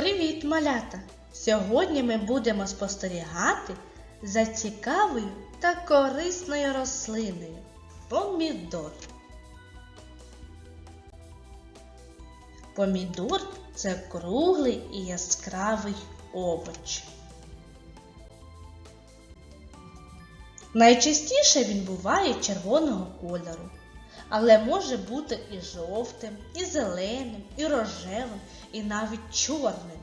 Привіт, малята! Сьогодні ми будемо спостерігати за цікавою та корисною рослиною помідор. Помідор це круглий і яскравий овоч. Найчастіше він буває червоного кольору, але може бути і жовтим, і зеленим, і рожевим, і навіть чорним.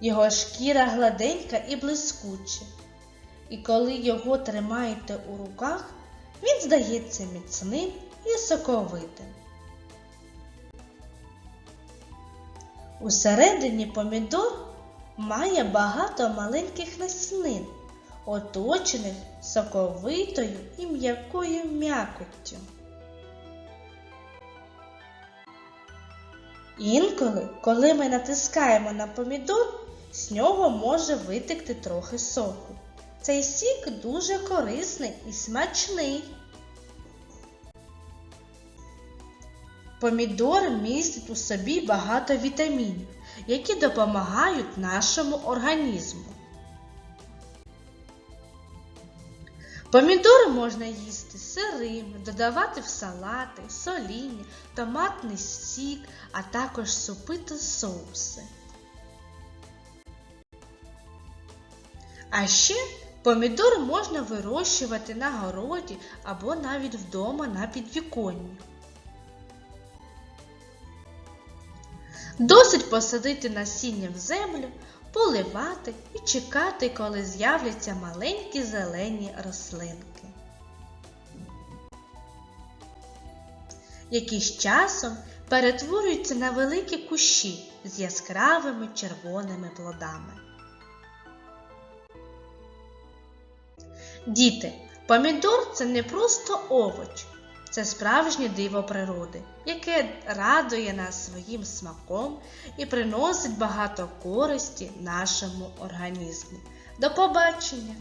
Його шкіра гладенька і блискуча, і коли його тримаєте у руках, він здається міцним і соковитим. Усередині помідор має багато маленьких насінин, оточених соковитою і м'якою м'якоттю. Інколи, коли ми натискаємо на помідор, з нього може витекти трохи соку. Цей сік дуже корисний і смачний. Помідор містить у собі багато вітамінів, які допомагають нашому організму. Помідори можна їсти сирими, додавати в салати, соління, томатний сік, а також супи та соуси. А ще помідор можна вирощувати на городі або навіть вдома на підвіконні. Досить посадити насіння в землю, поливати і чекати, коли з'являться маленькі зелені рослинки. Які з часом перетворюються на великі кущі з яскравими червоними плодами. Діти, помідор це не просто овоч, це справжнє диво природи, яке радує нас своїм смаком і приносить багато користі нашому організму. До побачення!